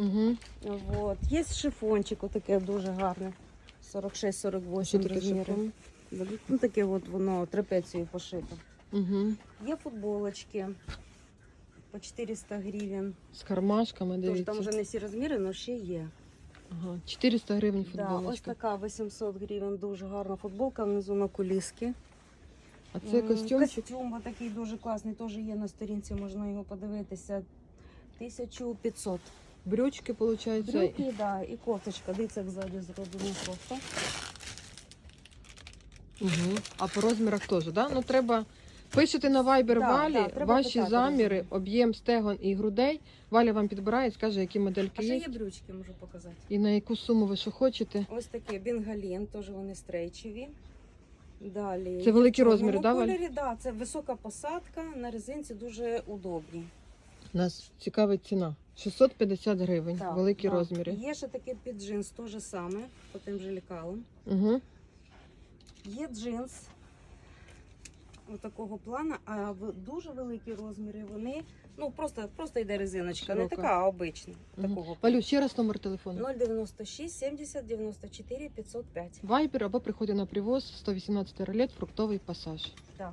Угу. Вот. Є шифончик, отаке дуже гарне. 46-48 розміри. Ну таке от воно трапецією пошито. Угу. Є футболочки по 400 гривень. З кармашками, Тож там вже не всі розміри, але ще є. Ага. 400 гривень Да, ось така 800 гривень, дуже гарна футболка, внизу на куліски. А це М, костюмчик? Костюм отакий дуже класний, теж є на сторінці, можна його подивитися. 1500. Брючки, виходить. Брюки, да, і кофточка. Дивіться, як ззаді зроблена кофта. Угу. А по розмірах теж, да? Ну треба. Пишете на Viber Да, Валі да, треба ваші питати заміри, об'єм стегон і грудей. Валя вам підбирає і скаже, які модельки А ще є є брючки, можу показати. і на яку суму ви що хочете. Ось такі бінгалін, теж вони стрейчеві. Далі. Це великі розміри, да, Валь? кольорі, да, це висока посадка, на резинці дуже удобні. Нас цікавить ціна. 650 гривень, Так, великі да. розміри. Є ще таке під джинс, теж саме, по тим же лікалам. Угу. Є джинс такого плану, а дуже великі розміри вони. Ну, просто, просто йде резиночка, не така, а обична. Такого. Валю, ще раз номер телефону. 096 70 94 505. Вайбер або приходить на привоз 118 ролет, фруктовий пасаж. Да.